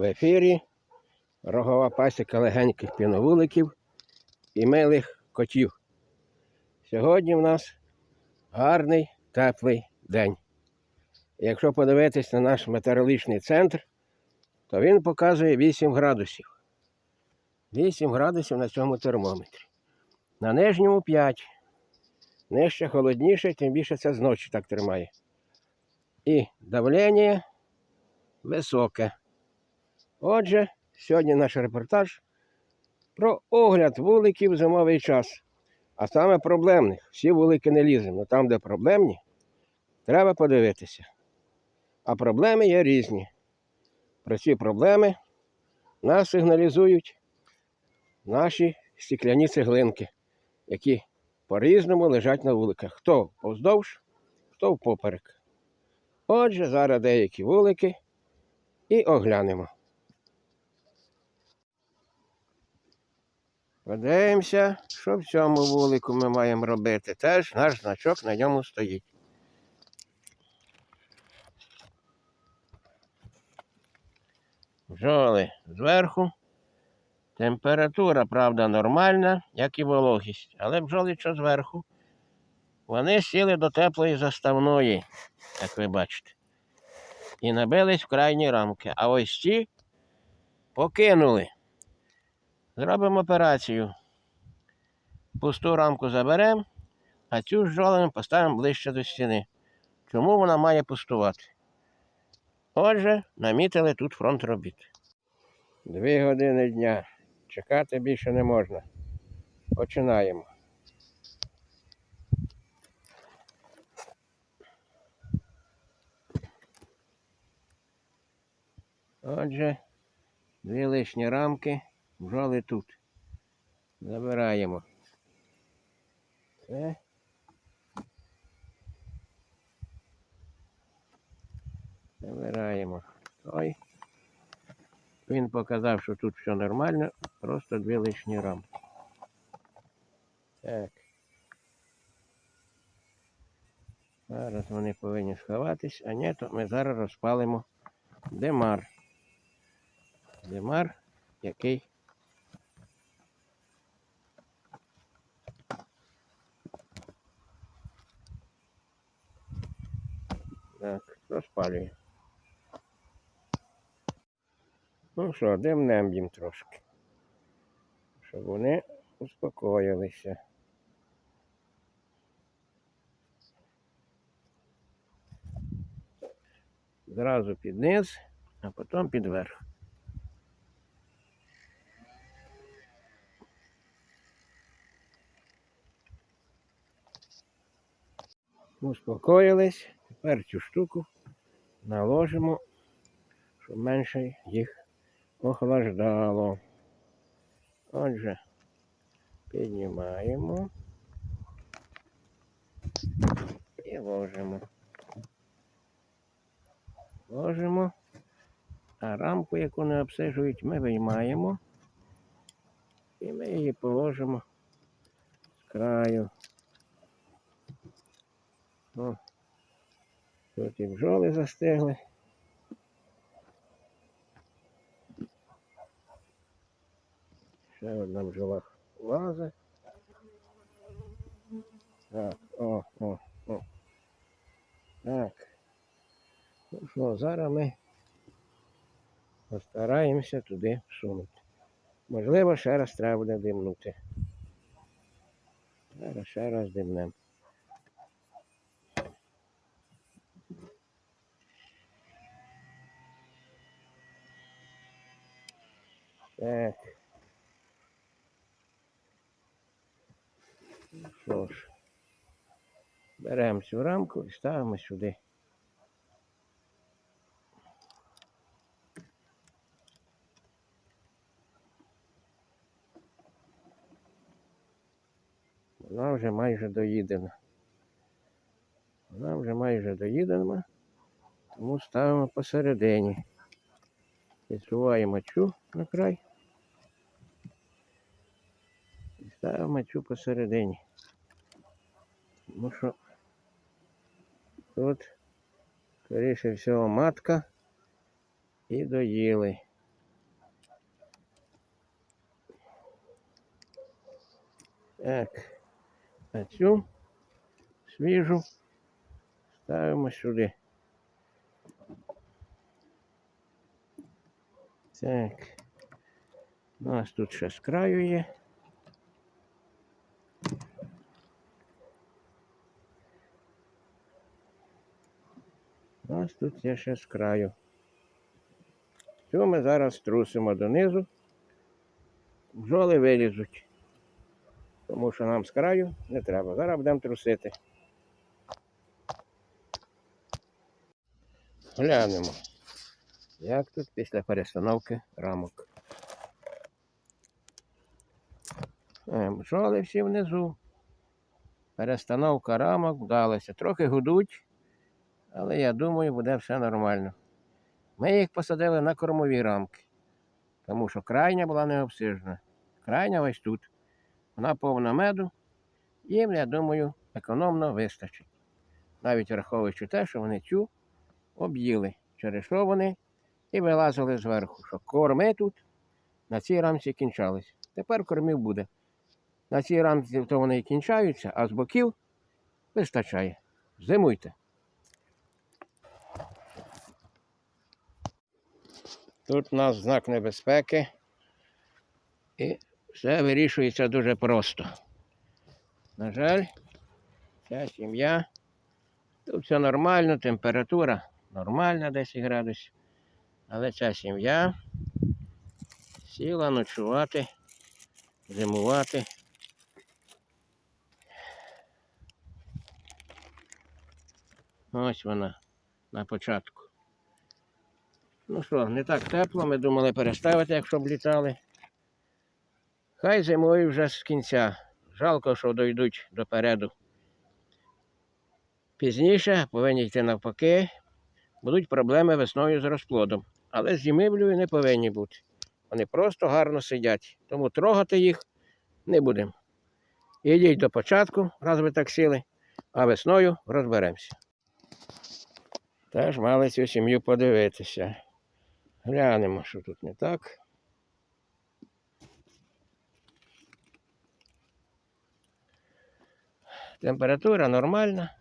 В ефірі рогова пасіка легеньких піновуликів і милих котів. Сьогодні в нас гарний теплий день. Якщо подивитись на наш метеорологічний центр, то він показує 8 градусів. 8 градусів на цьому термометрі. На нижньому 5. Нижче холодніше, тим більше це зночі так тримає. І давлення високе. Отже, сьогодні наш репортаж про огляд вуликів в зимовий час. А саме проблемних. Всі вулики не ліземо. Там, де проблемні, треба подивитися. А проблеми є різні. Про ці проблеми нас сигналізують наші стікляні цеглинки, які по-різному лежать на вуликах. Хто повздовж, хто впоперек. Отже, зараз деякі вулики і оглянемо. Подивимося, що в цьому вулику ми маємо робити. Теж наш значок на ньому стоїть. Бджоли зверху. Температура, правда, нормальна, як і вологість. Але бджоли що зверху. Вони сіли до теплої заставної, як ви бачите. І набились в крайні рамки. А ось ці покинули. Зробимо операцію. Пусту рамку заберемо, а цю бджолами поставимо ближче до стіни. Чому вона має пустувати? Отже, намітили тут фронт робіт. Дві години дня. Чекати більше не можна. Починаємо. Отже, дві лишні рамки, бджоли тут. Забираємо. Це. Забираємо. Той. Він показав, що тут все нормально, просто дві лишні рамки. Так. Зараз вони повинні сховатись, а ні, то ми зараз розпалимо демар. Демар, який Так, розпалює. Ну що, димнем їм трошки. Щоб вони успокоїлися. Зразу під низ, а потім під верх. Успокоїлись. Тепер цю штуку наложимо, щоб менше їх охлаждало. Отже, піднімаємо і ложимо. Ложимо, а рамку, яку не обсижують, ми виймаємо і ми її положимо з краю. О, тут і бджоли застигли. Ще одна бджола лазить. Так, о, о, о. Так. Ну що, зараз ми постараємося туди всунути. Можливо, ще раз треба буде димнути. Зараз ще раз димнемо. Так. Ну Що ж, беремо цю рамку і ставимо сюди. Вона вже майже доїдена. Вона вже майже доїдена, тому ставимо посередині. Відсуваємо цю на край. Ставив цю посередині. Тому що тут, скоріше всього, матка і доїли. Так, а цю свіжу ставимо сюди. Так, у нас тут ще з краю є. Нас тут є ще з краю. Цю ми зараз трусимо донизу. Бджоли вилізуть. Тому що нам з краю не треба. Зараз будемо трусити. Глянемо, як тут після перестановки рамок. Е, Бджоли всі внизу. Перестановка рамок вдалася. Трохи гудуть, але я думаю, буде все нормально. Ми їх посадили на кормові рамки, тому що крайня була не обсижена. Крайня ось тут. Вона повна меду. Їм, я думаю, економно вистачить. Навіть враховуючи те, що вони цю об'їли, через що вони і вилазили зверху, що корми тут на цій рамці кінчались. Тепер кормів буде. На цій рамці то вони і кінчаються, а з боків вистачає. Зимуйте. Тут у нас знак небезпеки. І все вирішується дуже просто. На жаль, ця сім'я. Тут все нормально, температура нормальна 10 градусів. Але ця сім'я сіла ночувати, зимувати. Ось вона на початку. Ну що, не так тепло, ми думали переставити, якщо б літали. Хай зимою вже з кінця. Жалко, що дійдуть допереду. Пізніше повинні йти навпаки. Будуть проблеми весною з розплодом. Але з зимівлею не повинні бути. Вони просто гарно сидять. Тому трогати їх не будемо. Ідіть до початку, раз ви так сіли, а весною розберемося. Теж мали цю сім'ю подивитися. Глянемо, що тут не так. Температура нормальна.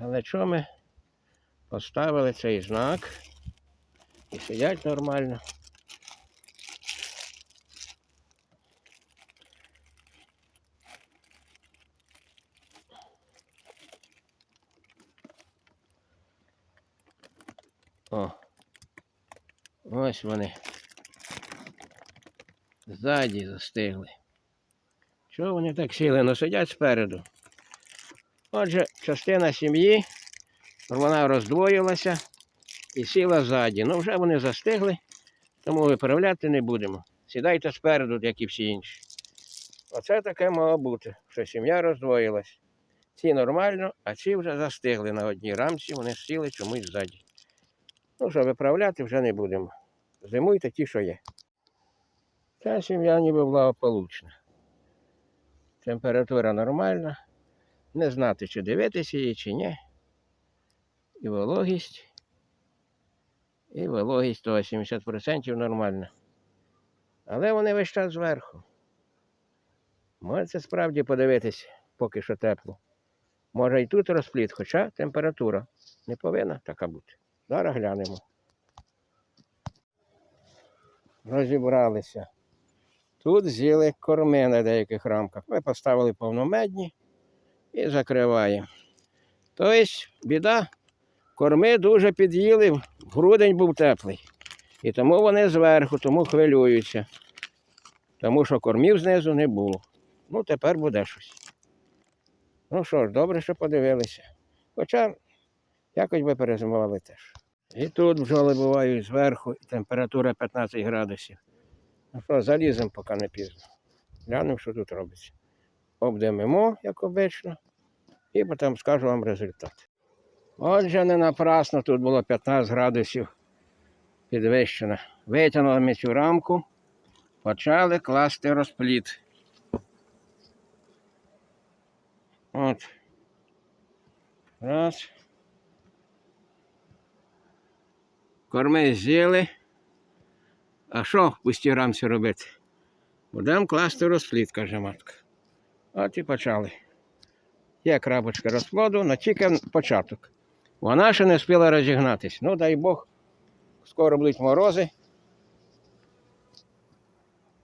Але що ми поставили цей знак і сидять нормально. Ось вони. Ззаді застигли. Чого вони так сіли? Ну сидять спереду. Отже, частина сім'ї, вона роздвоїлася і сіла ззаді. Ну вже вони застигли, тому виправляти не будемо. Сідайте спереду, як і всі інші. Оце таке мало бути, що сім'я роздвоїлась. Ці нормально, а ці вже застигли на одній рамці, вони сіли чомусь ззаді. Ну що, виправляти вже не будемо. Зимуйте ті, що є. Ця сім'я ніби благополучна. Температура нормальна. Не знати, чи дивитися її, чи ні. І вологість. І вологість то 70% нормальна. Але вони весь час зверху. Можете справді подивитись, поки що тепло. Може і тут розпліт, хоча температура не повинна така бути. Зараз глянемо. Розібралися. Тут з'їли корми на деяких рамках. Ми поставили повномедні і закриваємо. Тобто, біда, корми дуже під'їли, грудень був теплий. І тому вони зверху, тому хвилюються. Тому що кормів знизу не було. Ну, тепер буде щось. Ну що ж, добре, що подивилися. Хоча якось би перезимували теж. І тут бджоли бувають зверху, і температура 15 градусів. Ну що, заліземо, поки не пізно. Глянемо, що тут робиться. Обдимемо, як обично, і потім скажу вам результат. Отже, не напрасно тут було 15 градусів підвищено. Витягнули ми цю рамку, почали класти розпліт. От. Раз. Корми з'їли. А що в пустій рамці робити? Будемо класти розплід, каже матка. От і почали. Є крапочка розплоду, але тільки початок. Вона ще не встигла розігнатись. Ну, дай Бог, скоро будуть морози.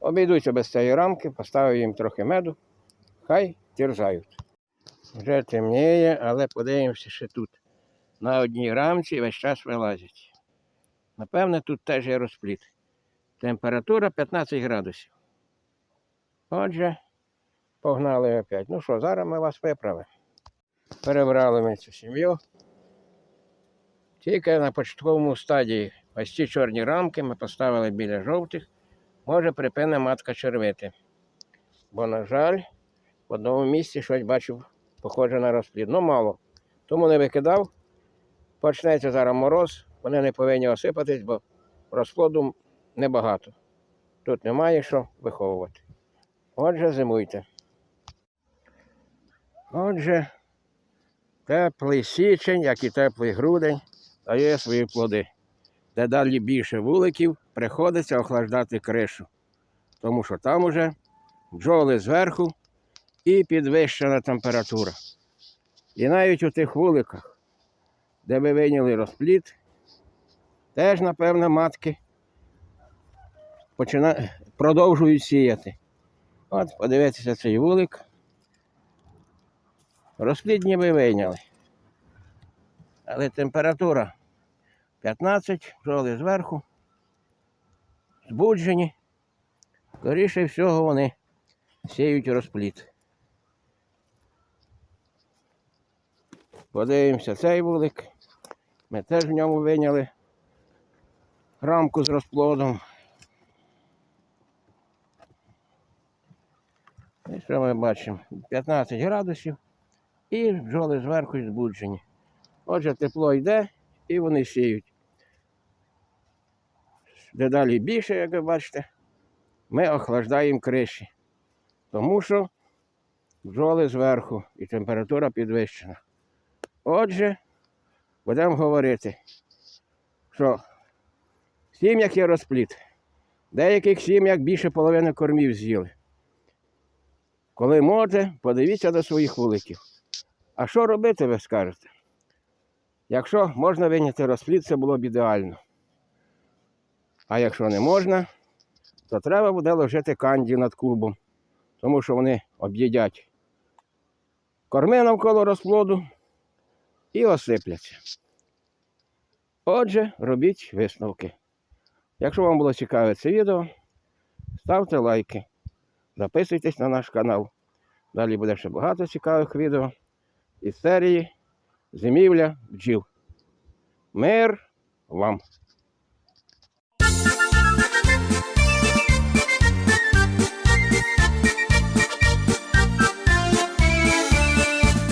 Обійдуться без цієї рамки, поставив їм трохи меду, хай терзають. Вже темніє, але подивимося ще тут. На одній рамці весь час вилазять. Напевне, тут теж є розплід. Температура 15 градусів. Отже, погнали опять. Ну що, зараз ми вас виправимо. Перебрали ми цю сім'ю. Тільки на початковому стадії ось ці чорні рамки ми поставили біля жовтих. Може припине матка червити. Бо, на жаль, в одному місці щось бачив, похоже на розплід. Ну, мало. Тому не викидав. Почнеться зараз мороз, вони не повинні осипатись, бо розплоду небагато. Тут немає що виховувати. Отже, зимуйте. Отже, теплий січень, як і теплий грудень, дає свої плоди. Де далі більше вуликів, приходиться охлаждати кришу, тому що там уже бджоли зверху і підвищена температура. І навіть у тих вуликах, де ви вийняли розплід, теж, напевно, матки почина... продовжують сіяти. От, подивіться цей вулик. Розплід ніби вийняли. Але температура 15, бджоли зверху, збуджені. Скоріше всього вони сіють розплід. Подивимося цей вулик. Ми теж в ньому виняли рамку з розплодом. І що ми бачимо? 15 градусів і бджоли зверху збуджені. Отже, тепло йде і вони сіють. Дедалі більше, як ви бачите, ми охлаждаємо криші. Тому що бджоли зверху і температура підвищена. Отже, будемо говорити, що сім'ях є розплід. В деяких сім'ях більше половини кормів з'їли. Коли можете, подивіться до своїх вуликів. А що робити, ви скажете? Якщо можна виняти розплід, це було б ідеально. А якщо не можна, то треба буде ложити канді над клубом, тому що вони об'їдять корми навколо розплоду і осипляться. Отже, робіть висновки. Якщо вам було цікаве це відео, ставте лайки, записуйтесь на наш канал. Далі буде ще багато цікавих відео із серії Зимівля бджіл. Мир вам!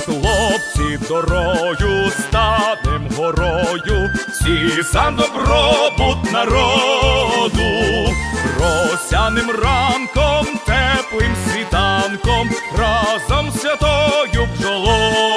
Хлопці праці, сам добробут народу, росяним ранком, теплим світанком, разом святою бджолою.